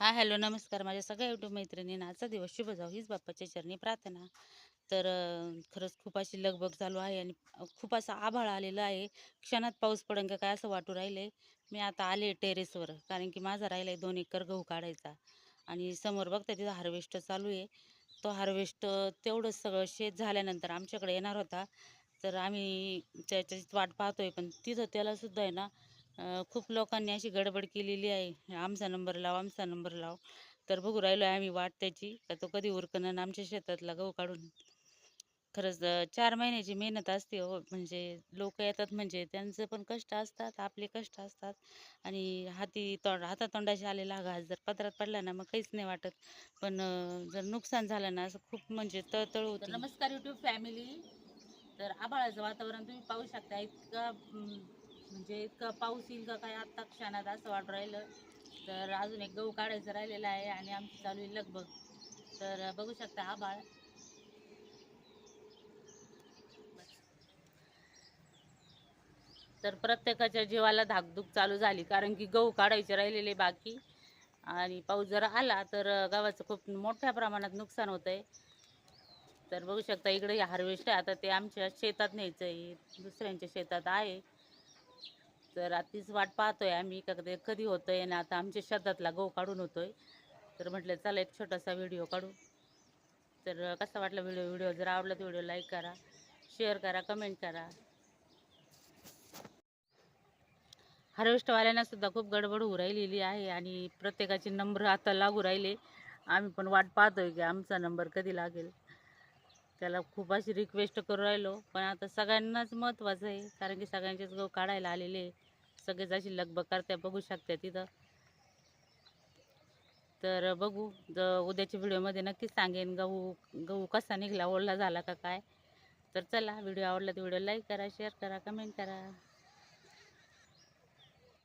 हा हॅलो नमस्कार. माझ्या सगळ्या यूट्यूब मैत्रिणींना आजचा दिवस शुभ जाऊ हीच बाप्पाच्या चरणी प्रार्थना. तर खरंच खूप अशी लगबग चालू आहे आणि खूप असं आभाळ आलेलं आहे. क्षणात पाऊस पडेल का काय असं वाटू राहिलंय. मी आता आले टेरेसवर कारण की माझा राहिला आहे दोन एकर गहू काढायचा. आणि समोर बघता तिथं हार्वेस्ट चालू आहे. तो हार्वेस्ट तेवढंच सगळं शेत झाल्यानंतर आमच्याकडे येणार होता. तर आम्ही त्याच्याची वाट पाहतोय पण तिथं त्याला सुद्धा आहे ना खूप लोकांनी अशी गडबड केलेली आहे. आमचा नंबर लाव आमचा नंबर लाव. तर बघू राहिलो आहे आम्ही वाट त्याची. का तो कधी उरकन आणि आमच्या शेतातला गहू काढून. खरंच चार महिन्याची मेहनत असते हो. म्हणजे लोक येतात म्हणजे त्यांचं पण कष्ट असतात आपले कष्ट असतात. आणि हाती तोंड हातातोंडाशी आलेला घास जर पदरात पडला ना मग काहीच नाही वाटत. पण जर नुकसान झालं ना असं खूप म्हणजे तळतळ होतं. नमस्कार युट्यूब फॅमिली तर आभाळाचं वातावरण तुम्ही पाहू शकता. इतका म्हणजे इतका पाऊस येईल का काय आत्ता क्षणात असं वाटू राहिलं. तर अजून एक गहू काढायचं राहिलेलं आहे आणि आमची चालू आहे लगबग. तर बघू शकता आभाळ तर प्रत्येकाच्या जीवाला धाकधूक चालू झाली कारण की गहू काढायचे राहिलेले बाकी. आणि पाऊस जर आला तर गावाचं गव्हाचं खूप मोठ्या प्रमाणात नुकसान होतं आहे तर बघू शकता इकडे हार्वेस्ट आहे. आता ते आमच्या शेतात न्यायचं आहे दुसऱ्यांच्या शेतात आहे. तर आता तीच वाट पाहतोय आम्ही. का कधी होतंय आणि आता आमच्या शेतातला गहू काढून होतोय. तर म्हटलं चला एक छोटासा व्हिडिओ काढू. तर कसा वाटला व्हिडिओ? व्हिडिओ जर आवडला तर व्हिडिओ लाईक करा शेअर करा कमेंट करा. हार्वेस्टवाल्यांना सुद्धा खूप गडबड होऊ राहिलेली आहे आणि प्रत्येकाचे नंबर आता लागू राहिले. आम्ही पण वाट पाहतोय की आमचा नंबर कधी लागेल. त्याला खूप अशी रिक्वेस्ट करू राहिलो. पण आता सगळ्यांनाच महत्त्वाचं आहे कारण की सगळ्यांचेच गहू काढायला आलेले सगळेच अशी लगबग करते बघू शकते तिथं. तर बघू ज उद्याच्या व्हिडिओमध्ये नक्कीच सांगेन गहू गहू कसा निघाला ओला झाला का काय. तर चला व्हिडिओ आवडला तर व्हिडिओ लाईक करा शेअर करा कमेंट करा.